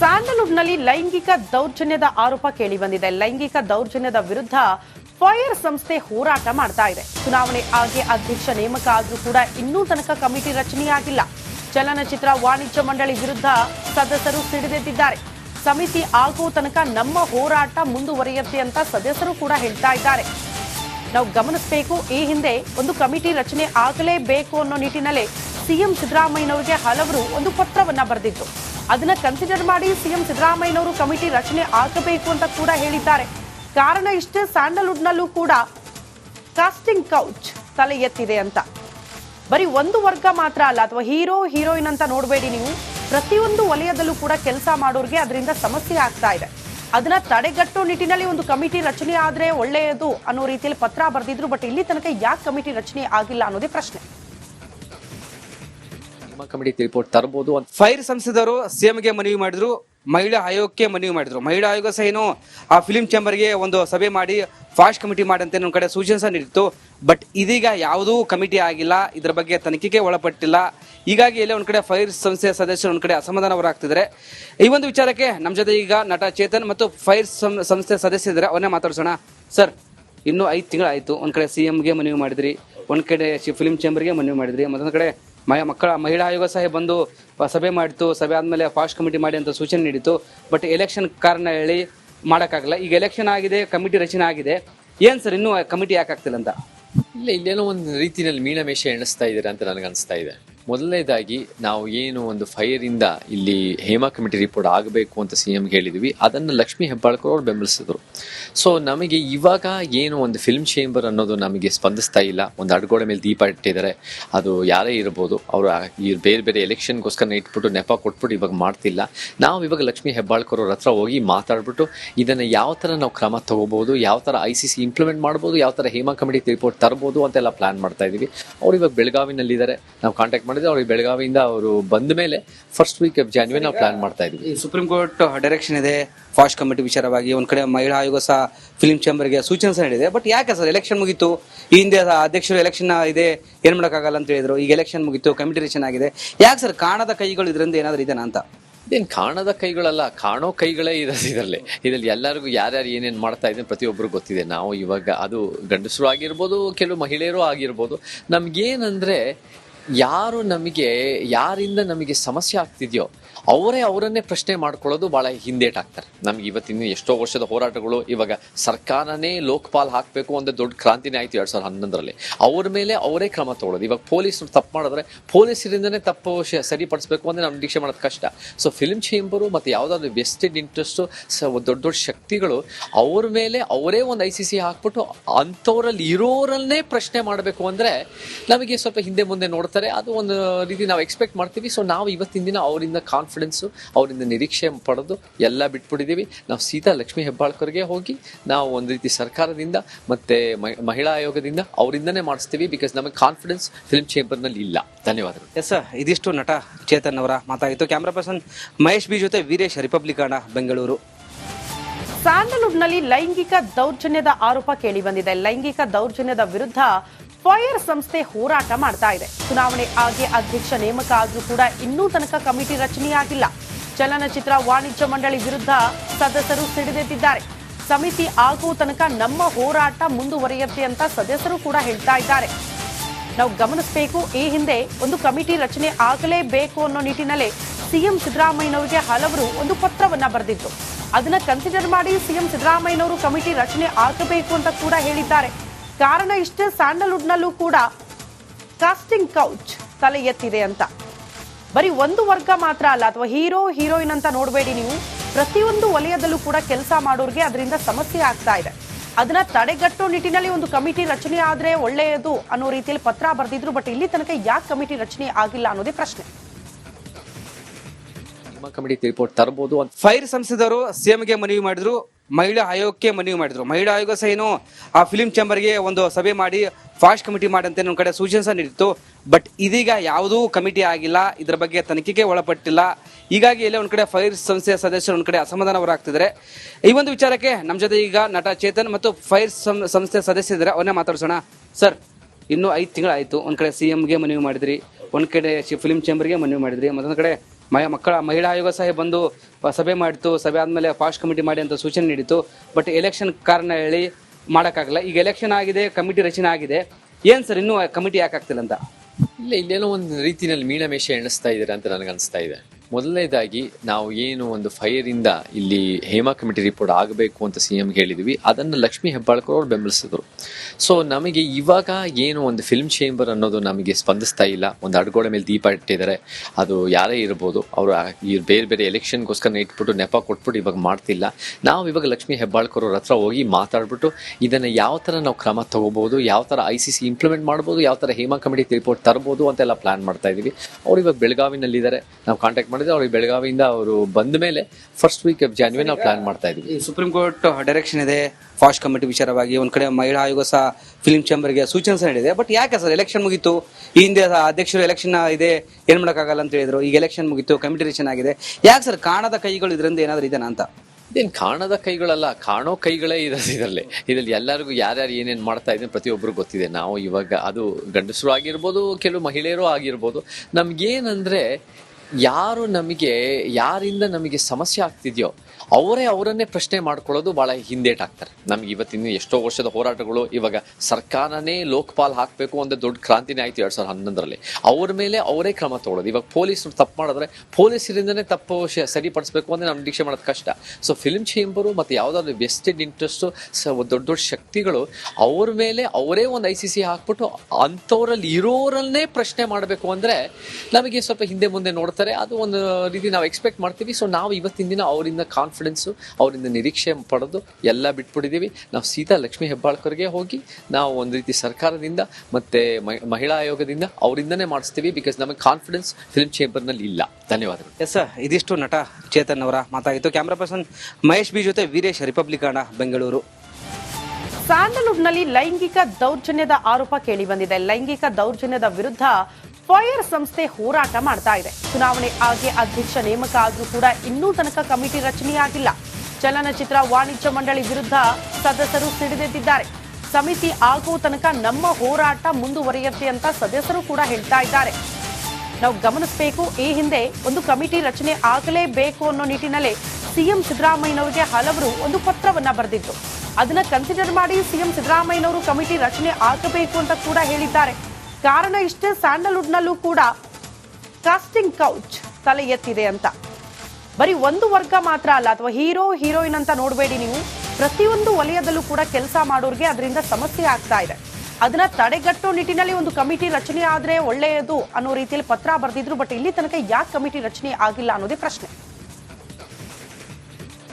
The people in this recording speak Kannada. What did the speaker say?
ಸ್ಯಾಂಡಲ್ವುಡ್ನಲ್ಲಿ ಲೈಂಗಿಕ ದೌರ್ಜನ್ಯದ ಆರೋಪ ಕೇಳಿಬಂದಿದೆ. ಲೈಂಗಿಕ ದೌರ್ಜನ್ಯದ ವಿರುದ್ಧ ಫೈರ್ ಸಂಸ್ಥೆ ಹೋರಾಟ ಮಾಡ್ತಾ ಇದೆ. ಚುನಾವಣೆ ಆಗಿ ಅಧ್ಯಕ್ಷ ನೇಮಕ ಆದರೂ ಕೂಡ ಇನ್ನೂ ತನಕ ಕಮಿಟಿ ರಚನೆಯಾಗಿಲ್ಲ. ಚಲನಚಿತ್ರ ವಾಣಿಜ್ಯ ಮಂಡಳಿ ವಿರುದ್ಧ ಸದಸ್ಯರು ಸಿಡಿದೆದ್ದಿದ್ದಾರೆ. ಸಮಿತಿ ಆಗೋ ತನಕ ನಮ್ಮ ಹೋರಾಟ ಮುಂದುವರಿಯುತ್ತೆ ಅಂತ ಸದಸ್ಯರು ಕೂಡ ಹೇಳ್ತಾ ಇದ್ದಾರೆ. ನಾವು ಗಮನಿಸಬೇಕು, ಈ ಹಿಂದೆ ಒಂದು ಕಮಿಟಿ ರಚನೆ ಆಗಲೇಬೇಕು ಅನ್ನೋ ನಿಟ್ಟಿನಲ್ಲಿ ಸಿಎಂ ಸಿದ್ದರಾಮಯ್ಯನವರಿಗೆ ಹಲವರು ಒಂದು ಪತ್ರವನ್ನ ಬರೆದಿದ್ರು. ಅದನ್ನ ಕನ್ಸಿಡರ್ ಮಾಡಿ ಸಿಎಂ ಸಿದ್ದರಾಮಯ್ಯನವರು ಕಮಿಟಿ ರಚನೆ ಆಗಬೇಕು ಅಂತ ಕೂಡ ಹೇಳಿದ್ದಾರೆ. ಕಾರಣ ಇಷ್ಟೇ, ಸ್ಯಾಂಡಲ್ವುಡ್ನಲ್ಲೂ ಕೂಡ ಕಾಸ್ಟಿಂಗ್ ಕೌಚ್ ತಲೆ ಎತ್ತಿದೆ ಅಂತ. ಬರೀ ಒಂದು ವರ್ಗ ಮಾತ್ರ ಅಲ್ಲ, ಅಥವಾ ಹೀರೋ, ಹೀರೋಯಿನ್ ಅಂತ ನೋಡಬೇಡಿ ನೀವು. ಪ್ರತಿಯೊಂದು ವಲಯದಲ್ಲೂ ಕೂಡ ಕೆಲಸ ಮಾಡೋರಿಗೆ ಅದರಿಂದ ಸಮಸ್ಯೆ ಆಗ್ತಾ ಇದೆ. ಅದನ್ನ ತಡೆಗಟ್ಟೋ ನಿಟ್ಟಿನಲ್ಲಿ ಒಂದು ಕಮಿಟಿ ರಚನೆ ಆದ್ರೆ ಒಳ್ಳೆಯದು ಅನ್ನೋ ರೀತಿಯಲ್ಲಿ ಪತ್ರ ಬರೆದಿದ್ರು, ಬಟ್ ಇಲ್ಲಿ ತನಕ ಯಾಕೆ ಕಮಿಟಿ ರಚನೆ ಆಗಿಲ್ಲ ಅನ್ನೋದೇ ಪ್ರಶ್ನೆ. ನಿಮ್ಮ ಕಮಿಟಿ ರಿಪೋರ್ಟ್ ತರಬಹುದು ಅಂತ. ಫೈರ್ ಸಂಸದರು ಸಿಎಂಗೆ ಮನವಿ ಮಾಡಿದ್ರು, ಮಹಿಳಾ ಆಯೋಗಕ್ಕೆ ಮನವಿ ಮಾಡಿದ್ರು. ಮಹಿಳಾ ಆಯೋಗ ಸಹ ಏನು ಆ ಫಿಲಿಂ ಚೇಂಬರ್ಗೆ ಒಂದು ಸಭೆ ಮಾಡಿ ಫಾಸ್ಟ್ ಕಮಿಟಿ ಮಾಡಂತೆ ನಮ್ಮ ಕಡೆ ಸೂಚನೆ ಸಹ ನೀಡಿತ್ತು. ಬಟ್ ಇದೀಗ ಯಾವುದೂ ಕಮಿಟಿ ಆಗಿಲ್ಲ. ಇದರ ಬಗ್ಗೆ ತನಿಖೆಗೆ ಒಳಪಟ್ಟಿಲ್ಲ. ಹೀಗಾಗಿ ಇಲ್ಲೇ ಒಂದ್ ಕಡೆ ಫೈರ್ ಸಂಸ್ಥೆಯ ಸದಸ್ಯರು ಒಂದ್ ಕಡೆ ಅಸಮಾಧಾನ ಹೊರಾಗ್ತಿದ್ದಾರೆ ಈ ಒಂದು ವಿಚಾರಕ್ಕೆ ನಮ್ಮ ಜೊತೆ ಈಗ ನಟ ಚೇತನ್ ಮತ್ತು ಫೈರ್ ಸಂಸ್ಥೆ ಸದಸ್ಯ ಇದ್ದಾರೆ. ಅವನ್ನೇ ಮಾತಾಡ್ಸೋಣ. ಸರ್, ಇನ್ನು ಐದು ತಿಂಗಳಾಯಿತು. ಒಂದ್ ಕಡೆ ಸಿಎಂಗೆ ಮನವಿ ಮಾಡಿದ್ರಿ, ಒಂದ್ ಕಡೆ ಫಿಲಿಂ ಚೇಂಬರ್ಗೆ ಮನವಿ ಮಾಡಿದ್ರಿ. ಮತ್ತೊಂದು ಕಡೆ ಮಕ್ಕಳ ಮಹಿಳಾ ಆಯೋಗ ಸಹ ಬಂದು ಸಭೆ ಮಾಡಿತು ಸಭೆ ಆದಮೇಲೆ ಫಾಸ್ಟ್ ಕಮಿಟಿ ಮಾಡಿ ಅಂತ ಸೂಚನೆ ನೀಡಿತು ಬಟ್ ಎಲೆಕ್ಷನ್ ಕಾರಣ ಹೇಳಿ ಮಾಡೋಕ್ಕಾಗಲ್ಲ. ಈಗ ಎಲೆಕ್ಷನ್ ಆಗಿದೆ, ಕಮಿಟಿ ರಚನೆ ಆಗಿದೆ. ಏನು ಸರ್ ಇನ್ನೂ ಕಮಿಟಿ ಯಾಕೆ ಆಗ್ತಿಲ್ಲ ಅಂತ? ಇಲ್ಲ, ಇಲ್ಲೇನೋ ಒಂದು ರೀತಿಯಲ್ಲಿ ಮೀನಮೇಷ ಎಣಿಸ್ತಾ ಇದ್ದೀರಾ ಅಂತ ನನಗೆ ಅನಿಸ್ತಾ ಇದೆ. ಮೊದಲನೇದಾಗಿ ನಾವು ಏನು ಒಂದು ಫೈರ್ ಇಂದ ಇಲ್ಲಿ ಹೇಮಾ ಕಮಿಟಿ ರಿಪೋರ್ಟ್ ಆಗಬೇಕು ಅಂತ ಸಿ ಎಂ ಹೇಳಿದ್ವಿ. ಅದನ್ನು ಲಕ್ಷ್ಮಿ ಹೆಬ್ಬಾಳ್ಕರ್ ಅವರು ಬೆಂಬಲಿಸಿದ್ರು. ಸೊ ನಮಗೆ ಇವಾಗ ಏನು ಒಂದು ಫಿಲ್ಮ್ ಚೇಂಬರ್ ಅನ್ನೋದು ನಮಗೆ ಸ್ಪಂದಿಸ್ತಾ ಇಲ್ಲ. ಒಂದು ಅಡ್ಗೋಡೆ ಮೇಲೆ ದೀಪ ಇಟ್ಟಿದ್ದಾರೆ. ಅದು ಯಾರೇ ಇರ್ಬೋದು, ಅವರು ಬೇರೆ ಬೇರೆ ಎಲೆಕ್ಷನ್ಗೋಸ್ಕರ ಇಟ್ಬಿಟ್ಟು ನೆಪ ಕೊಟ್ಬಿಟ್ಟು ಇವಾಗ ಮಾಡ್ತಿಲ್ಲ. ನಾವು ಇವಾಗ ಲಕ್ಷ್ಮಿ ಹೆಬ್ಬಾಳ್ಕರ್ ಅವ್ರ ಹತ್ರ ಹೋಗಿ ಮಾತಾಡ್ಬಿಟ್ಟು ಇದನ್ನು ಯಾವ ಥರ ನಾವು ಕ್ರಮ ತಗೋಬೋದು, ಯಾವ ಥರ ಐ ಸಿ ಸಿ ಇಂಪ್ಲಿಮೆಂಟ್ ಮಾಡ್ಬೋದು, ಯಾವ ಥರ ಹೇಮಾ ಕಮಿಟಿ ರಿಪೋರ್ಟ್ ತರ್ಬೋದು ಅಂತೆಲ್ಲ ಪ್ಲಾನ್ ಮಾಡ್ತಾ ಇದ್ದೀವಿ ಅವ್ರು ಇವಾಗ ಬೆಳಗಾವಿನಲ್ಲಿದ್ದಾರೆ. ನಾವು ಕಾಂಟ್ಯಾಕ್ಟ್ ಮಾಡಿದ್ರೆ ಅವ್ರಿಗೆ ಬೆಳಗಾವಿಯಿಂದ ಅವರು ಬಂದ ಮೇಲೆ ಫಸ್ಟ್ ವೀಕ್ ಆಫ್ ಜಾನ್ವರಿ ನಾವು ಪ್ಲಾನ್ ಮಾಡ್ತಾ ಇದ್ವಿ ಈ ಸುಪ್ರೀಂ ಕೋರ್ಟ್ ಡೈರೆಕ್ಷನ್ ಇದೆ. ಫಾಸ್ಟ್ ಕಮಿಟಿ ವಿಚಾರವಾಗಿ ಒಂದ್ ಕಡೆ ಮಹಿಳಾ ಆಯೋಗ ಸಹ ಫಿಲ್ಮ್ ಚೇಂಬರ್ಗೆ ಸೂಚನೆ ಸಹ ನೀಡಿದೆ. ಬಟ್ ಯಾಕೆ ಸರ್ ಎಲೆಕ್ಷನ್ ಮುಗೀತು? ಈ ಹಿಂದೆ ಸಹ ಅಧ್ಯಕ್ಷರು ಎಲೆಕ್ಷನ್ ಇದೆ ಏನ್ ಮಾಡೋಕ್ಕಾಗಲ್ಲ ಅಂತ ಹೇಳಿದ್ರು. ಈಗ ಎಲೆಕ್ಷನ್ ಮುಗೀತು ಕಮಿಟಿ ಆಗಿದೆ. ಯಾಕೆ ಸರ್ ಕಾಣದ ಕೈಗಳು ಇದರಿಂದ ಏನಾದ್ರು ಇದೆನಾ ಅಂತ? ಇದೇನು ಕಾಣದ ಕೈಗಳಲ್ಲ ಕಾಣೋ ಕೈಗಳೇ ಇರೋದು ಇದರಲ್ಲಿ. ಇದರಲ್ಲಿ ಎಲ್ಲರಿಗೂ ಯಾರ್ಯಾರು ಏನೇನು ಮಾಡ್ತಾ ಇದ್ದೀನಿ ಪ್ರತಿಯೊಬ್ಬರು ಗೊತ್ತಿದೆ. ನಾವು ಇವಾಗ ಅದು ಗಂಡಸರು ಆಗಿರ್ಬೋದು ಕೆಲವು ಮಹಿಳೆಯರು ಆಗಿರ್ಬೋದು. ನಮ್ಗೇನಂದ್ರೆ ಯಾರು ನಮಗೆ ಯಾರಿಂದ ನಮಗೆ ಸಮಸ್ಯೆ ಆಗ್ತಿದೆಯೋ ಅವರೇ ಅವರನ್ನೇ ಪ್ರಶ್ನೆ ಮಾಡ್ಕೊಳ್ಳೋದು ಬಹಳ ಹಿಂದೇಟಾಗ್ತಾರೆ ನಮ್ಗೆ ಇವತ್ತಿನ ಎಷ್ಟೋ ವರ್ಷದ ಹೋರಾಟಗಳು, ಇವಾಗ ಸರ್ಕಾರನೇ ಲೋಕಪಾಲ್ ಹಾಕಬೇಕು ಒಂದು ದೊಡ್ಡ ಕ್ರಾಂತಿನೇ ಆಯ್ತು ಎರಡ್ ಸಾವಿರದ ಹನ್ನೊಂದರಲ್ಲಿ. ಅವ್ರ ಮೇಲೆ ಅವರೇ ಕ್ರಮ ತಗೊಳ್ಳೋದು. ಇವಾಗ ಪೊಲೀಸರು ತಪ್ಪು ಮಾಡಿದ್ರೆ ಪೊಲೀಸರಿಂದನೇ ತಪ್ಪು ಸರಿಪಡಿಸಬೇಕು ಅಂದ್ರೆ ನಾವು ನಿರೀಕ್ಷೆ ಮಾಡೋದು ಕಷ್ಟ. ಸೊ ಫಿಲ್ಮ್ ಚೇಂಬರು ಮತ್ತೆ ಯಾವುದಾದ್ರು ವೆಸ್ಟೆಡ್ ಇಂಟ್ರೆಸ್ಟ್ ದೊಡ್ಡ ದೊಡ್ಡ ಶಕ್ತಿಗಳು ಅವ್ರ ಮೇಲೆ ಅವರೇ ಒಂದು ಐ ಸಿ ಸಿ ಹಾಕ್ಬಿಟ್ಟು ಅಂಥವ್ರಲ್ಲಿ ಇರೋರನ್ನೇ ಪ್ರಶ್ನೆ ಮಾಡಬೇಕು ಅಂದ್ರೆ ನಮಗೆ ಸ್ವಲ್ಪ ಹಿಂದೆ ಮುಂದೆ ನೋಡ್ತಾರೆ. ಅದು ಒಂದು ರೀತಿ ನಾವು ಎಕ್ಸ್ಪೆಕ್ಟ್ ಮಾಡ್ತೀವಿ. ಸೊ ನಾವು ಇವತ್ತಿನ ದಿನ ಅವರಿಂದ ಕಾನ್ಫಿಡೆನ್ಸು ಅವರಿಂದ ನಿರೀಕ್ಷೆ ಪಡೆದು ಎಲ್ಲ ಬಿಟ್ಬಿಟ್ಟಿದ್ದೀವಿ. ನಾವು ಸೀತಾ ಲಕ್ಷ್ಮೀ ಹೆಬ್ಬಾಳ್ಕರ್ಗೆ ಹೋಗಿ ನಾವು ಒಂದು ರೀತಿ ಸರ್ಕಾರದಿಂದ ಮತ್ತೆ ಮಹಿ- ಮಹಿಳಾ ಆಯೋಗದಿಂದ ಅವರಿಂದನೇ ಮಾಡಿಸ್ತೀವಿ ಬಿಕಾಸ್ ನಮಗೆ ಕಾನ್ಫಿಡೆನ್ಸ್ ಫಿಲ್ಮ್ ಚೇಂಬರ್ನಲ್ಲಿ ಇಲ್ಲ. ಧನ್ಯವಾದಗಳು. ಎಸ್ ಸರ್ ಇದಿಷ್ಟು ನಟ ಚೇತನ್ ಅವರ ಮಾತಾಗಿತ್ತು ಕ್ಯಾಮ್ರಾ ಪರ್ಸನ್ ಮಹೇಶ್ ಬಿ ಜೊತೆ ವೀರೇಶ್ ರಿಪಬ್ಲಿಕಾಣ ಬೆಂಗಳೂರು. ಸ್ಯಾಂಡಲ್ವುಡ್ನಲ್ಲಿ ಲೈಂಗಿಕ ದೌರ್ಜನ್ಯದ ಆರೋಪ ಕೇಳಿ ಬಂದಿದೆ. ಲೈಂಗಿಕ ದೌರ್ಜನ್ಯದ ವಿರುದ್ಧ ಫೈರ್ ಸಂಸ್ಥೆ ಹೋರಾಟ ಮಾಡ್ತಾ ಇದೆ. ಚುನಾವಣೆ ಆಗಿ ಅಧ್ಯಕ್ಷ ನೇಮಕ ಆದರೂ ಕೂಡ ಇನ್ನೂ ತನಕ ಕಮಿಟಿ ರಚನೆಯಾಗಿಲ್ಲ. ಚಲನಚಿತ್ರ ವಾಣಿಜ್ಯ ಮಂಡಳಿ ವಿರುದ್ಧ ಸದಸ್ಯರು ಸಿಡಿದೆದ್ದಿದ್ದಾರೆ. ಸಮಿತಿ ಆಗೋ ತನಕ ನಮ್ಮ ಹೋರಾಟ ಮುಂದುವರಿಯುತ್ತೆ ಅಂತ ಸದಸ್ಯರು ಕೂಡ ಹೇಳ್ತಾ ಇದ್ದಾರೆ. ನಾವು ಗಮನಿಸಬೇಕು, ಈ ಹಿಂದೆ ಒಂದು ಕಮಿಟಿ ರಚನೆ ಆಗಲೇಬೇಕು ಅನ್ನೋ ನಿಟ್ಟಿನಲ್ಲಿ ಸಿಎಂ ಸಿದ್ದರಾಮಯ್ಯನವರಿಗೆ ಹಲವರು ಒಂದು ಪತ್ರವನ್ನ ಬರೆದಿದ್ರು. ಅದನ್ನ ಕನ್ಸಿಡರ್ ಮಾಡಿ ಸಿಎಂ ಸಿದ್ದರಾಮಯ್ಯನವರು ಕಮಿಟಿ ರಚನೆ ಆಗಬೇಕು ಅಂತ ಕೂಡ ಹೇಳಿದ್ದಾರೆ. ಕಾರಣ ಇಷ್ಟೇ ಸ್ಯಾಂಡಲ್ವುಡ್ನಲ್ಲೂ ಕೂಡ ಕಾಸ್ಟಿಂಗ್ ಕೌಚ್ ತಲೆ ಎತ್ತಿದೆ ಅಂತ. ಬರೀ ಒಂದು ವರ್ಗ ಮಾತ್ರ ಅಲ್ಲ ಅಥವಾ ಹೀರೋ ಹೀರೋಯಿನ್ ಅಂತ ನೋಡಬೇಡಿ ನೀವು. ಪ್ರತಿಯೊಂದು ವಲಯದಲ್ಲೂ ಕೂಡ ಕೆಲಸ ಮಾಡೋರಿಗೆ ಅದರಿಂದ ಸಮಸ್ಯೆ ಆಗ್ತಾ ಇದೆ. ಅದನ್ನ ತಡೆಗಟ್ಟೋ ನಿಟ್ಟಿನಲ್ಲಿ ಒಂದು ಕಮಿಟಿ ರಚನೆ ಆದ್ರೆ ಒಳ್ಳೆಯದು ಅನ್ನೋ ರೀತಿಯಲ್ಲಿ ಪತ್ರ ಬರೆದಿದ್ರು ಬಟ್ ಇಲ್ಲಿ ತನಕ ಯಾಕೆ ಕಮಿಟಿ ರಚನೆ ಆಗಿಲ್ಲ ಅನ್ನೋದೇ ಪ್ರಶ್ನೆ. ಕಮಿಟಿ ರಿಪೋರ್ಟ್ ತರಬಹುದು ಅಂತ. ಫೈರ್ ಸಂಸದರು ಸಿಎಂಗೆ ಮನವಿ ಮಾಡಿದ್ರು. ಮಹಿಳಾ ಆಯೋಗಕ್ಕೆ ಮನವಿ ಮಾಡಿದ್ರು. ಮಹಿಳಾ ಆಯೋಗ ಸಹ ಏನು ಆ ಫಿಲಿಂ ಚೇಂಬರ್ಗೆ ಒಂದು ಸಭೆ ಮಾಡಿ ಫಾಸ್ಟ್ ಕಮಿಟಿ ಮಾಡಂತೆ ನಮ್ಮ ಕಡೆ ಸೂಚನೆ ಸಹ ನೀಡಿತ್ತು. ಬಟ್ ಇದೀಗ ಯಾವುದೂ ಕಮಿಟಿ ಆಗಿಲ್ಲ. ಇದರ ಬಗ್ಗೆ ತನಿಖೆಗೆ ಒಳಪಟ್ಟಿಲ್ಲ. ಹೀಗಾಗಿ ಎಲ್ಲ ಒಂದ್ ಕಡೆ ಫೈರ್ ಸಂಸ್ಥೆಯ ಸದಸ್ಯರು ಒಂದ್ ಕಡೆ ಅಸಮಾಧಾನ ಹೊರಾಗ್ತಿದ್ದಾರೆ ಈ ಒಂದು ವಿಚಾರಕ್ಕೆ ನಮ್ಮ ಜೊತೆ ಈಗ ನಟ ಚೇತನ್ ಮತ್ತು ಫೈರ್ ಸಂ- ಸದಸ್ಯ ಇದ್ದಾರೆ. ಅವನ್ನೇ ಮಾತಾಡ್ಸೋಣ. ಸರ್ ಇನ್ನು ಐದು ತಿಂಗಳಾಯ್ತು. ಒಂದ್ ಕಡೆ ಸಿ ಎಂಗೆ ಮನವಿ ಮಾಡಿದ್ರಿ. ಒಂದ್ ಕಡೆ ಫಿಲಿಂ ಚೇಂಬರ್ಗೆ ಮನವಿ ಮಾಡಿದ್ರಿ. ಮತ್ತೊಂದ್ ಕಡೆ ಮಕ್ಕಳ ಮಹಿಳಾ ಆಯೋಗ ಸಹ ಬಂದು ಸಭೆ ಮಾಡಿತು ಸಭೆ ಆದಮೇಲೆ ಫಾಸ್ಟ್ ಕಮಿಟಿ ಮಾಡಿ ಅಂತ ಸೂಚನೆ ನೀಡಿತು ಬಟ್ ಎಲೆಕ್ಷನ್ ಕಾರಣ ಹೇಳಿ ಮಾಡೋಕ್ಕಾಗಲ್ಲ. ಈಗ ಎಲೆಕ್ಷನ್ ಆಗಿದೆ, ಕಮಿಟಿ ರಚನೆ ಆಗಿದೆ. ಏನು ಸರ್ ಇನ್ನೂ ಕಮಿಟಿ ಯಾಕೆ ಆಗ್ತಿಲ್ಲ ಅಂತ? ಇಲ್ಲ, ಇಲ್ಲೇನೋ ಒಂದು ರೀತಿಯಲ್ಲಿ ಮೀನಮೇಷ ಎಣಿಸ್ತಾ ಇದ್ದೀರಾ ಅಂತ ನನಗೆ ಅನಿಸ್ತಾ ಇದೆ. ಮೊದಲನೇದಾಗಿ ನಾವು ಏನು ಒಂದು ಫೈರ್ ಇಂದ ಇಲ್ಲಿ ಹೇಮಾ ಕಮಿಟಿ ರಿಪೋರ್ಟ್ ಆಗಬೇಕು ಅಂತ ಸಿ ಎಂ ಹೇಳಿದ್ವಿ. ಅದನ್ನು ಲಕ್ಷ್ಮೀ ಹೆಬ್ಬಾಳ್ಕರ್ ಅವರು ಬೆಂಬಲಿಸಿದ್ರು. ಸೊ ನಮಗೆ ಇವಾಗ ಏನು ಒಂದು ಫಿಲ್ಮ್ ಚೇಂಬರ್ ಅನ್ನೋದು ನಮಗೆ ಸ್ಪಂದಿಸ್ತಾ ಇಲ್ಲ. ಒಂದು ಅಡ್ಗೋಡೆ ಮೇಲೆ ದೀಪ ಇಟ್ಟಿದ್ದಾರೆ. ಅದು ಯಾರೇ ಇರ್ಬೋದು, ಅವರು ಬೇರೆ ಬೇರೆ ಎಲೆಕ್ಷನ್ಗೋಸ್ಕರ ಇಟ್ಬಿಟ್ಟು ನೆಪ ಕೊಟ್ಬಿಟ್ಟು ಇವಾಗ ಮಾಡ್ತಿಲ್ಲ. ನಾವು ಇವಾಗ ಲಕ್ಷ್ಮೀ ಹೆಬ್ಬಾಳ್ಕರ್ ಅವ್ರ ಹತ್ರ ಹೋಗಿ ಮಾತಾಡ್ಬಿಟ್ಟು ಇದನ್ನು ಯಾವ ಥರ ನಾವು ಕ್ರಮ ತಗೋಬೋದು ಯಾವ ಥರ ಐ ಸಿ ಸಿ ಇಂಪ್ಲಿಮೆಂಟ್ ಮಾಡ್ಬೋದು, ಯಾವ ಥರ ಹೇಮಾ ಕಮಿಟಿ ರಿಪೋರ್ಟ್ ತರ್ಬೋದು ಅಂತೆಲ್ಲ ಪ್ಲಾನ್ ಮಾಡ್ತಾ ಇದ್ದೀವಿ ಅವ್ರು ಇವಾಗ ಬೆಳಗಾವಿನಲ್ಲಿದ್ದಾರೆ. ನಾವು ಕಾಂಟ್ಯಾಕ್ಟ್ ಮಾಡಿದ್ರೆ ಅವ್ರಿಗೆ ಬೆಳಗಾವಿಯಿಂದ ಅವರು ಬಂದ ಮೇಲೆ ಫಸ್ಟ್ ವೀಕ್ ಆಫ್ ಜಾನ್ವರಿ ನಾವು ಪ್ಲಾನ್ ಮಾಡ್ತಾ ಇದ್ವಿ. ಈ ಸುಪ್ರೀಂ ಕೋರ್ಟ್ ಡೈರೆಕ್ಷನ್ ಇದೆ. ಫಾಸ್ಟ್ ಕಮಿಟಿ ವಿಚಾರವಾಗಿ ಒಂದ್ ಕಡೆ ಮಹಿಳಾ ಆಯೋಗ ಸಹ ಫಿಲ್ಮ್ ಚೇಂಬರ್ಗೆ ಸೂಚನೆ ಸಹ ನೀಡಿದೆ. ಬಟ್ ಯಾಕೆ ಸರ್ ಎಲೆಕ್ಷನ್ ಮುಗೀತು? ಈ ಹಿಂದೆ ಸಹ ಅಧ್ಯಕ್ಷರು ಎಲೆಕ್ಷನ್ ಇದೆ ಏನ್ ಮಾಡೋಕ್ಕಾಗಲ್ಲ ಅಂತ ಹೇಳಿದ್ರು. ಈಗ ಎಲೆಕ್ಷನ್ ಮುಗೀತು ಕಮಿಟಿ ರಿಲೇಷನ್ ಆಗಿದೆ. ಯಾಕೆ ಸರ್ ಕಾಣದ ಕೈಗಳು ಇದರಿಂದ ಏನಾದ್ರು ಇದೆನಾ ಅಂತ? ಇದೇನು ಕಾಣದ ಕೈಗಳಲ್ಲ ಕಾಣೋ ಕೈಗಳೇ ಇರೋದು ಇದರಲ್ಲಿ. ಇದರಲ್ಲಿ ಎಲ್ಲರಿಗೂ ಯಾರ್ಯಾರು ಏನೇನು ಮಾಡ್ತಾ ಇದ್ದೀನಿ ಪ್ರತಿಯೊಬ್ಬರು ಗೊತ್ತಿದೆ. ನಾವು ಇವಾಗ ಅದು ಗಂಡಸರು ಆಗಿರ್ಬೋದು ಕೆಲವು ಮಹಿಳೆಯರು ಆಗಿರ್ಬೋದು. ನಮ್ಗೇನಂದ್ರೆ ಯಾರು ನಮಗೆ, ಯಾರಿಂದ ನಮಗೆ ಸಮಸ್ಯೆ ಆಗ್ತಿದೆಯೋ, ಅವರೇ ಅವರನ್ನೇ ಪ್ರಶ್ನೆ ಮಾಡ್ಕೊಳ್ಳೋದು ಬಹಳ ಹಿಂದೇಟಾಗ್ತಾರೆ ನಮ್ಗೆ ಇವತ್ತಿನ ಎಷ್ಟೋ ವರ್ಷದ ಹೋರಾಟಗಳು, ಇವಾಗ ಸರ್ಕಾರನೇ ಲೋಕಪಾಲ್ ಹಾಕಬೇಕು ಒಂದು ದೊಡ್ಡ ಕ್ರಾಂತಿನೇ ಆಯ್ತು ಎರಡ್ ಸಾವಿರದ ಹನ್ನೊಂದರಲ್ಲಿ. ಅವ್ರ ಮೇಲೆ ಅವರೇ ಕ್ರಮ ತಗೊಳ್ಳೋದು. ಇವಾಗ ಪೊಲೀಸರು ತಪ್ಪು ಮಾಡಿದ್ರೆ ಪೊಲೀಸರಿಂದನೇ ತಪ್ಪು ಸರಿಪಡಿಸಬೇಕು ಅಂದ್ರೆ ನಮ್ಗೆ ನಿರೀಕ್ಷೆ ಮಾಡೋದು ಕಷ್ಟ. ಸೊ ಫಿಲ್ಮ್ ಚೇಂಬರು ಮತ್ತು ಯಾವುದಾದ್ರು ವೆಸ್ಟೆಡ್ ಇಂಟ್ರೆಸ್ಟು ದೊಡ್ಡ ದೊಡ್ಡ ಶಕ್ತಿಗಳು ಅವ್ರ ಮೇಲೆ ಅವರೇ ಒಂದು ಐ ಸಿ ಸಿ ಹಾಕ್ಬಿಟ್ಟು ಅಂಥವ್ರಲ್ಲಿ ಇರೋರನ್ನೇ ಪ್ರಶ್ನೆ ಮಾಡಬೇಕು ಅಂದರೆ ನಮಗೆ ಸ್ವಲ್ಪ ಹಿಂದೆ ಮುಂದೆ ನೋಡ್ತಾರೆ ಅದು ಒಂದು ರೀತಿ ನಾವು ಎಕ್ಸ್ಪೆಕ್ಟ್ ಮಾಡ್ತೀವಿ. ಸೊ ನಾವು ಇವತ್ತಿನ ದಿನ ಅವರಿಂದ ಕಾನ್ಫಿಡೆನ್ಸು ಅವರಿಂದ ನಿರೀಕ್ಷೆ ಪಡೆದು ಎಲ್ಲ ಬಿಟ್ಬಿಟ್ಟಿದ್ದೀವಿ. ನಾವು ಸೀತಾ ಲಕ್ಷ್ಮಿ ಹೆಬ್ಬಾಳ್ಕರ್ಗೆ ಹೋಗಿ ನಾವು ಒಂದು ರೀತಿ ಸರ್ಕಾರದಿಂದ ಮತ್ತು ಮಹಿಳಾ ಆಯೋಗದಿಂದ ಅವರಿಂದನೇ ಮಾಡಿಸ್ತೀವಿ ಬಿಕಾಸ್ ನಮಗೆ ಕಾನ್ಫಿಡೆನ್ಸ್ ಫಿಲ್ಮ್ ಚೇಂಬರ್ನಲ್ಲಿ ಇಲ್ಲ. ಧನ್ಯವಾದಗಳು. ಎಸ್ ಸರ್ ಇದಿಷ್ಟು ನಟ ಚೇತನ್ ಅವರ ಮಾತಾಗಿತ್ತು. ಕ್ಯಾಮ್ರಾ ಪರ್ಸನ್ ಮಹೇಶ್ ಬಿ ಜೊತೆ ವೀರೇಶ್ ರಿಪಬ್ಲಿಕಣ ಬೆಂಗಳೂರು ಸ್ಯಾಂಡಲ್ವುಡ್ನಲ್ಲಿ ಲೈಂಗಿಕ ದೌರ್ಜನ್ಯದ ಆರೋಪ ಕೇಳಿಬಂದಿದೆ ಲೈಂಗಿಕ ದೌರ್ಜನ್ಯದ ವಿರುದ್ಧ ಫೈರ್ ಸಂಸ್ಥೆ ಹೋರಾಟ ಮಾಡ್ತಾ ಇದೆ. ಚುನಾವಣೆ ಆಗಿ ಅಧ್ಯಕ್ಷ ನೇಮಕ ಆದರೂ ಕೂಡ ಇನ್ನೂ ತನಕ ಕಮಿಟಿ ರಚನೆಯಾಗಿಲ್ಲ. ಚಲನಚಿತ್ರ ವಾಣಿಜ್ಯ ಮಂಡಳಿ ವಿರುದ್ಧ ಸದಸ್ಯರು ಸಿಡಿದೆದ್ದಿದ್ದಾರೆ. ಸಮಿತಿ ಆಗೋ ತನಕ ನಮ್ಮ ಹೋರಾಟ ಮುಂದುವರಿಯುತ್ತೆ ಅಂತ ಸದಸ್ಯರು ಕೂಡ ಹೇಳ್ತಾ ಇದ್ದಾರೆ. ನಾವು ಗಮನಿಸಬೇಕು, ಈ ಹಿಂದೆ ಒಂದು ಕಮಿಟಿ ರಚನೆ ಆಗಲೇಬೇಕು ಅನ್ನೋ ನಿಟ್ಟಿನಲ್ಲಿ ಸಿಎಂ ಸಿದ್ದರಾಮಯ್ಯನವರಿಗೆ ಹಲವರು ಒಂದು ಪತ್ರವನ್ನ ಬರೆದಿದ್ರು. ಅದನ್ನ ಕನ್ಸಿಡರ್ ಮಾಡಿ ಸಿಎಂ ಸಿದ್ದರಾಮಯ್ಯನವರು ಕಮಿಟಿ ರಚನೆ ಆಗಬೇಕು ಅಂತ ಕೂಡ ಹೇಳಿದ್ದಾರೆ. ಕಾರಣ ಇಷ್ಟೇ, ಸ್ಯಾಂಡಲ್ವುಡ್ನಲ್ಲೂ ಕೂಡ ಕಾಸ್ಟಿಂಗ್ ಕೌಚ್ ತಲೆ ಎತ್ತಿದೆ ಅಂತ. ಬರೀ ಒಂದು ವರ್ಗ ಮಾತ್ರ ಅಲ್ಲ, ಅಥವಾ ಹೀರೋ, ಹೀರೋಯಿನ್ ಅಂತ ನೋಡಬೇಡಿ ನೀವು. ಪ್ರತಿಯೊಂದು ವಲಯದಲ್ಲೂ ಕೂಡ ಕೆಲಸ ಮಾಡೋರಿಗೆ ಅದರಿಂದ ಸಮಸ್ಯೆ ಆಗ್ತಾ ಇದೆ. ಅದನ್ನ ತಡೆಗಟ್ಟೋ ನಿಟ್ಟಿನಲ್ಲಿ ಒಂದು ಕಮಿಟಿ ರಚನೆ ಆದ್ರೆ ಒಳ್ಳೆಯದು ಅನ್ನೋ ರೀತಿಯಲ್ಲಿ ಪತ್ರ ಬರೆದಿದ್ರು, ಬಟ್ ಇಲ್ಲಿ ತನಕ ಯಾಕೆ ಕಮಿಟಿ ರಚನೆ ಆಗಿಲ್ಲ ಅನ್ನೋದೇ ಪ್ರಶ್ನೆ.